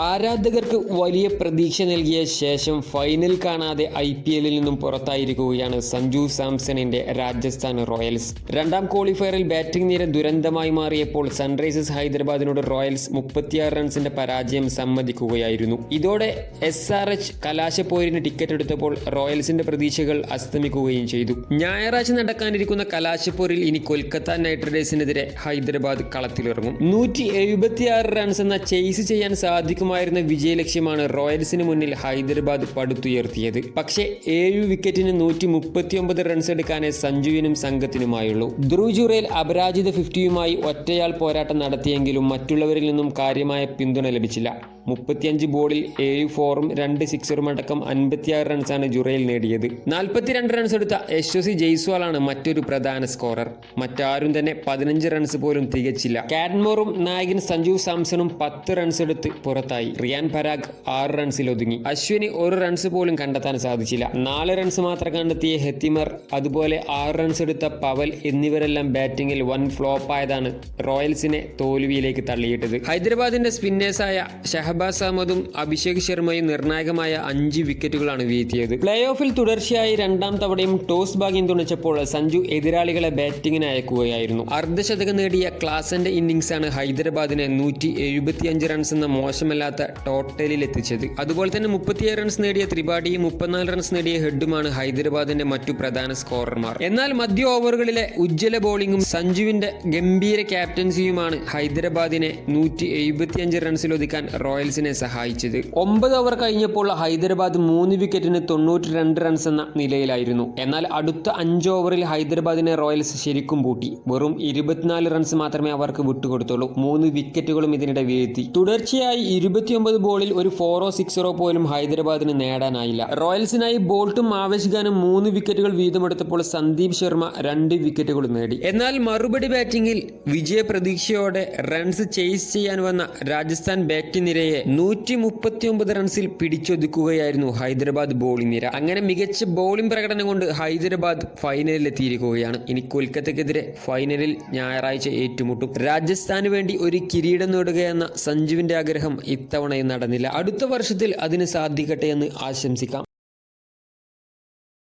ആരാധകർക്ക് വലിയ പ്രതീക്ഷ നൽകിയ ശേഷം ഫൈനൽ കാണാതെ ഐ പി എല്ലിൽ നിന്നും പുറത്തായിരിക്കുകയാണ് സഞ്ജു സാംസണിന്റെ രാജസ്ഥാൻ റോയൽസ്. രണ്ടാം ക്വാളിഫയറിൽ ബാറ്റിംഗ് നിര ദുരന്തമായി മാറിയപ്പോൾ സൺറൈസേഴ്സ് ഹൈദരാബാദിനോട് റോയൽസ് മുപ്പത്തിയാറ് റൺസിന്റെ പരാജയം സമ്മതിക്കുകയായിരുന്നു. ഇതോടെ എസ് ആർ എച്ച് കലാശപ്പോരിന് ടിക്കറ്റ് എടുത്തപ്പോൾ റോയൽസിന്റെ പ്രതീക്ഷകൾ അസ്തമിക്കുകയും ചെയ്തു. ഞായറാഴ്ച നടക്കാനിരിക്കുന്ന കലാശപ്പോരിൽ ഇനി കൊൽക്കത്ത നൈറ്റ് റൈഡേഴ്സിനെതിരെ ഹൈദരാബാദ് കളത്തിലിറങ്ങും. നൂറ്റി എഴുപത്തിയാറ് റൺസ് എന്ന ചേസ് ചെയ്യാൻ സാധിക്കുമായിരുന്ന വിജയലക്ഷ്യമാണ് റോയൽസിന് മുന്നിൽ ഹൈദരാബാദ് പടുത്തുയർത്തിയത്. പക്ഷേ ഏഴ് വിക്കറ്റിന് നൂറ്റി മുപ്പത്തിയൊമ്പത് റൺസ് എടുക്കാനേ സഞ്ജുവിനും സംഘത്തിനുമായുള്ളൂ. ധ്രുവ് അപരാജിത ഫിഫ്റ്റിയുമായി ഒറ്റയാൾ പോരാട്ടം നടത്തിയെങ്കിലും മറ്റുള്ളവരിൽ നിന്നും കാര്യമായ പിന്തുണ ലഭിച്ചില്ല. മുപ്പത്തിയഞ്ച് ബോളിൽ ഏഴ് ഫോറും രണ്ട് സിക്സറും അടക്കം അൻപത്തിയാറ് റൺസാണ് ജുറയിൽ നേടിയത്. നാൽപ്പത്തിരണ്ട് റൺസ് എടുത്ത യശ്വസി ജയ്സ്വാളാണ് മറ്റൊരു പ്രധാന സ്കോറർ മറ്റാരും തന്നെ പതിനഞ്ച് റൺസ് പോലും തികച്ചില്ല. കാഡ്മോറും നായകൻ സഞ്ജു സാംസണും പത്ത് റൺസ് എടുത്ത് പുറത്തായി. റിയാൻ പരാഗ് ആറ് റൺസിൽ ഒതുങ്ങി. അശ്വിന് ഒരു റൺസ് പോലും കണ്ടെത്താൻ സാധിച്ചില്ല. നാല് റൺസ് മാത്രം കണ്ടെത്തിയ ഹെത്തിമർ അതുപോലെ ആറ് റൺസ് എടുത്ത പവൽ എന്നിവരെല്ലാം ബാറ്റിംഗിൽ വൺ ഫ്ലോപ്പ് ആയതാണ് റോയൽസിനെ തോൽവിയിലേക്ക് തള്ളിയിട്ടത്. ഹൈദരാബാദിന്റെ സ്പിന്നേഴ്സായ ഷഹബാസ് അഹമ്മദും അഭിഷേക് ശർമ്മയും നിർണായകമായ അഞ്ച് വിക്കറ്റുകളാണ് വീഴ്ത്തിയത്. പ്ലേ ഓഫിൽ തുടർച്ചയായി രണ്ടാം തവണയും ടോസ് ഭാഗ്യം തുണച്ചപ്പോൾ സഞ്ജു എതിരാളികളെ ബാറ്റിംഗിന് അയക്കുകയായിരുന്നു. അർദ്ധശതകം നേടിയ ക്ലാസന്റെ ആണ് ഹൈദരാബാദിനെ നൂറ്റി എഴുപത്തിയഞ്ച് റൺസ് എന്ന മോശമല്ലാത്ത ടോട്ടലിൽ എത്തിച്ചത്. അതുപോലെ തന്നെ മുപ്പത്തിയേഴ് റൺസ് നേടിയ ത്രിപാഠിയും മുപ്പത്തിനാല് റൺസ് നേടിയ ഹെഡുമാണ് ഹൈദരാബാദിന്റെ മറ്റു പ്രധാന സ്കോറർമാർ എന്നാൽ മധ്യ ഓവറുകളിലെ ഉജ്ജ്വല ബോളിംഗും സഞ്ജുവിന്റെ ഗംഭീര ക്യാപ്റ്റൻസിയുമാണ് ഹൈദരാബാദിനെ നൂറ്റി എഴുപത്തിയഞ്ച് റൺസിൽ ഒതുക്കാൻ റോയൽസിനെ സഹായിച്ചത്. ഒമ്പത് ഓവർ കഴിഞ്ഞപ്പോൾ ഹൈദരാബാദ് മൂന്ന് വിക്കറ്റിന് തൊണ്ണൂറ്റി രണ്ട് റൺസ് എന്ന നിലയിലായിരുന്നു. എന്നാൽ അടുത്ത അഞ്ച് ഓവറിൽ ഹൈദരാബാദിനെ റോയൽസ് ശരിക്കും പൂട്ടി. വെറും ഇരുപത്തിനാല് റൺസ് മാത്രമേ അവർക്ക് വിട്ടുകൊടുത്തുള്ളൂ. മൂന്ന് വിക്കറ്റുകളും ഇതിനിടെ വീഴ്ത്തി തുടർച്ചയായി ഇരുപത്തിയൊമ്പത് ബോളിൽ ഒരു ഫോറോ സിക്സറോ പോലും ഹൈദരാബാദിന് നേടാനായില്ല. റോയൽസിനായി ബോൾട്ടും ആവേശ് ഖാനും മൂന്ന് വിക്കറ്റുകൾ വീതമെടുത്തപ്പോൾ സന്ദീപ് ശർമ്മ രണ്ട് വിക്കറ്റുകൾ നേടി. എന്നാൽ മറുപടി ബാറ്റിംഗിൽ വിജയ പ്രതീക്ഷയോടെ റൺസ് ചേസ് ചെയ്യാൻ വന്ന രാജസ്ഥാൻ ബാറ്റ് നിരയെ നൂറ്റി മുപ്പത്തിയൊമ്പത് റൺസിൽ പിടിച്ചൊതുക്കുകയായിരുന്നു ഹൈദരാബാദ് ബോളിംഗ് നിര. അങ്ങനെ മികച്ച ബോളിംഗ് പ്രകടനം കൊണ്ട് ഹൈദരാബാദ് ഫൈനലിൽ എത്തിയിരിക്കുകയാണ്. ഇനി കൊൽക്കത്തക്കെതിരെ ഫൈനലിൽ ഞായറാഴ്ച ഏറ്റുമുട്ടും. രാജസ്ഥാന് വേണ്ടി ഒരു കിരീടം നേടുകയെന്ന സഞ്ജുവിന്റെ ആഗ്രഹം ഇത്തവണയും നടന്നില്ല. അടുത്ത വർഷത്തിൽ അതിന് സാധിക്കട്ടെ എന്ന് ആശംസിക്കാം.